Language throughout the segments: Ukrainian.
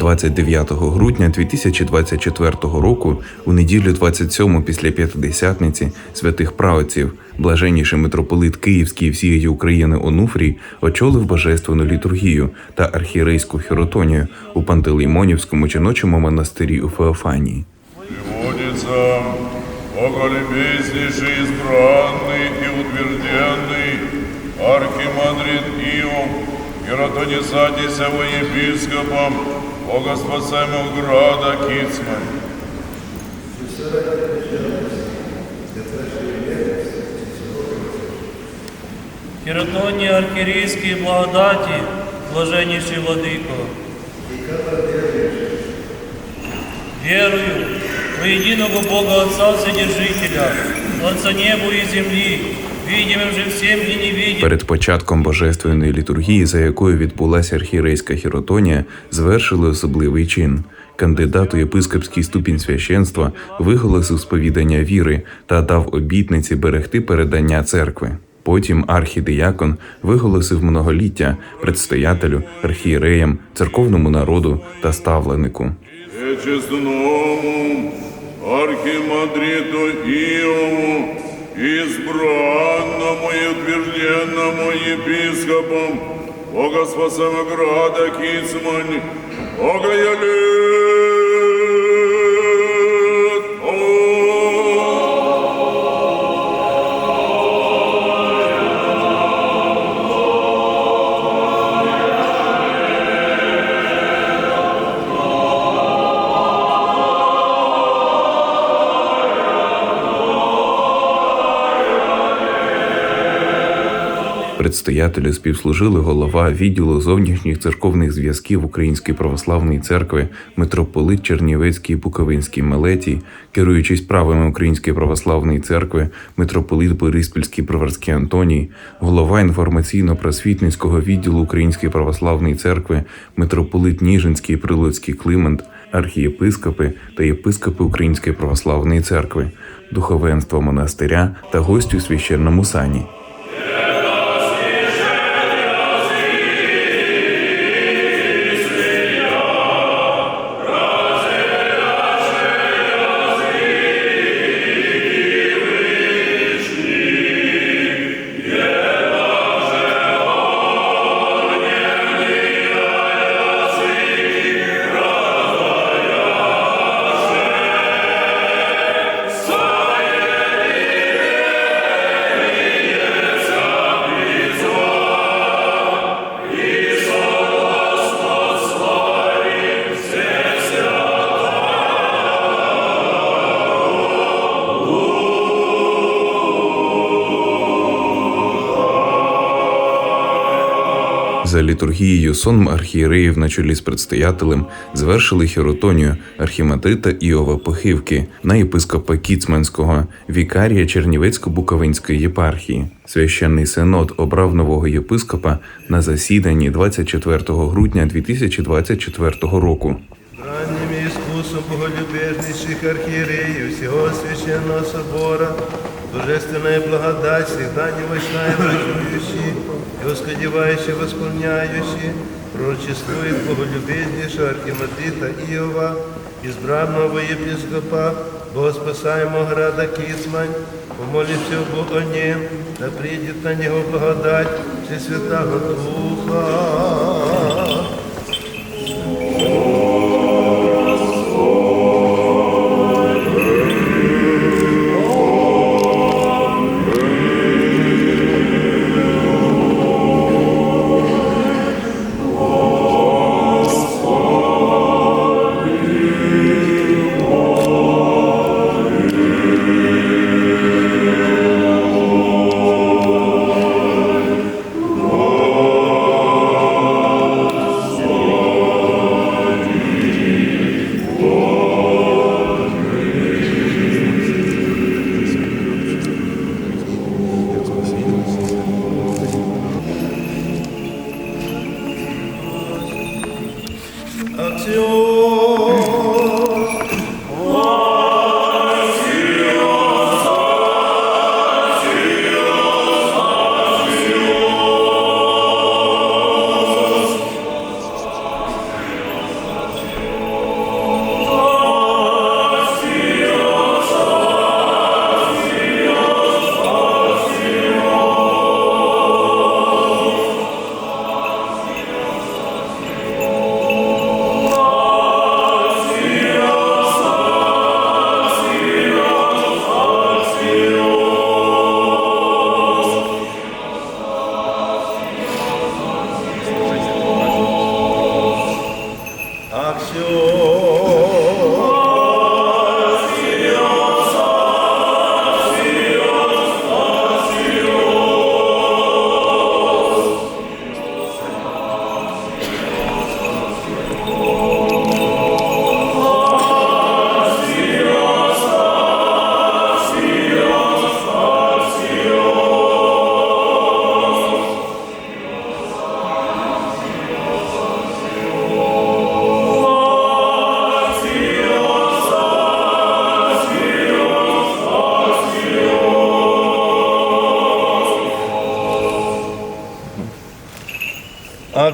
29 грудня 2024 року, у неділю 27 після П'ятидесятниці святих праотців, блаженніший митрополит Київський і всієї України Онуфрій очолив божественну літургію та архієрейську хіротонію у Пантелеймонівському жіночому монастирі у Феофанії. Приводится Боголюбезнейший, избранный и утвержденный архимандрит Иов, Геротонизатися во епископом Богоспасаемого града Кицмань. Хіротонні архірейській благодаті, блаженніший владико. Верую во единого Бога Отца Вседержителя, Творца неба и земли, Перед початком божественної літургії, за якою відбулася архієрейська хіротонія, звершили особливий чин. Кандидат у єпископський ступінь священства виголосив сповідання віри та дав обітниці берегти передання церкви. Потім архідіякон виголосив многоліття предстоятелю, архієреям, церковному народу та ставленику. Честному архимандриту Иову, избранному и утвержденному епископом Бога града Кицмань, Бога я Предстоятелю співслужили голова відділу зовнішніх церковних зв'язків Української православної церкви, митрополит Чернівецький Буковинський Мелетій, керуючий справами Української православної церкви, митрополит Бориспільський Броварський Антоній, голова інформаційно-просвітницького відділу Української православної церкви, митрополит Ніжинський Прилуцький Климент, архієпископи та єпископи Української православної церкви, духовенство монастиря та гості у священному сані. За літургією сон архієреїв на чолі з предстоятелем звершили хіротонію архімандрита Іова Похивки на єпископа Кіцманського, вікарія Чернівецько-Буковинської єпархії. Священний синод обрав нового єпископа на засіданні 24 грудня 2024 року. Ранним искусом боголюбежнейших архиереев всего священного собора, божественная благодать, всегда невочная врачующий и восходевающий восполняющий, пророчествует боголюбезнейшего архимандрита Иова, избранного епископа, Богоспасаемого града Кицмань, помолимся Богу о нем, да придет на него благодать Всесвятого Духа.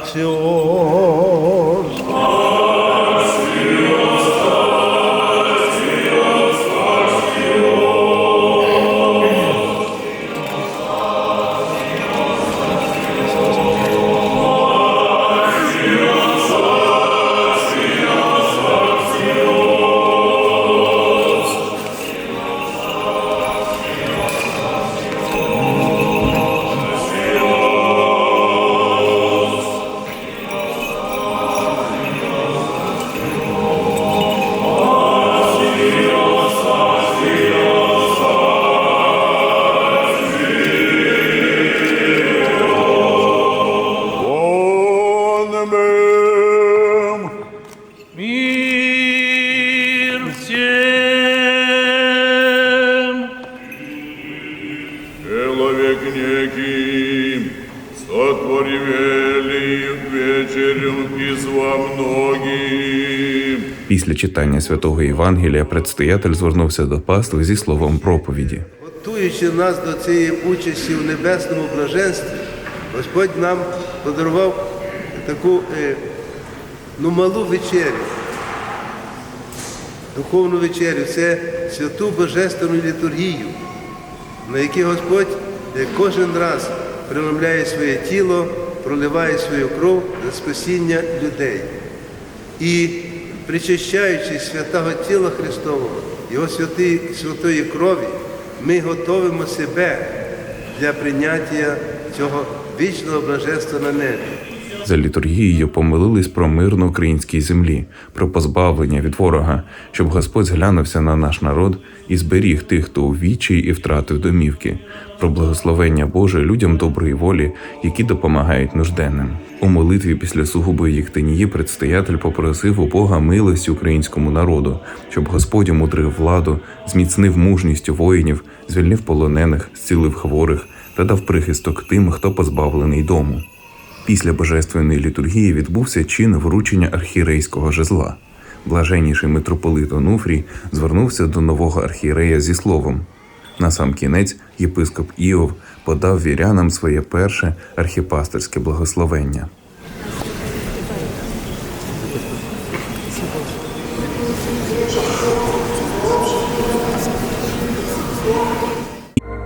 Saçı o сотворили вечерю письма многим. Після читання святого Євангелія предстоятель звернувся до пастви зі словом проповіді. Готуючи нас до цієї участі в небесному блаженстві, Господь нам подарував таку е, ну, малу вечерю, духовну вечерю, це святу божественну літургію, на якій Господь кожен раз преломляє своє тіло, проливає свою кров за спасіння людей. І причащаючись святого тіла Христового, Його святої, святої крові, ми готовимо себе для прийняття цього вічного блаженства на небі. За літургією помолились про мир на українській землі, про позбавлення від ворога, щоб Господь зглянувся на наш народ і зберіг тих, хто у вічі і втратив домівки, про благословення Боже людям доброї волі, які допомагають нужденним. У молитві після сугубої Єктинії предстоятель попросив у Бога милості українському народу, щоб Господь умудрив владу, зміцнив мужність воїнів, звільнив полонених, зцілив хворих та дав прихисток тим, хто позбавлений дому. Після божественної літургії відбувся чин вручення архірейського жезла. Блаженніший митрополит Онуфрій звернувся до нового архієрея зі словом. На сам кінець єпископ Іов подав вірянам своє перше архіпастерське благословення.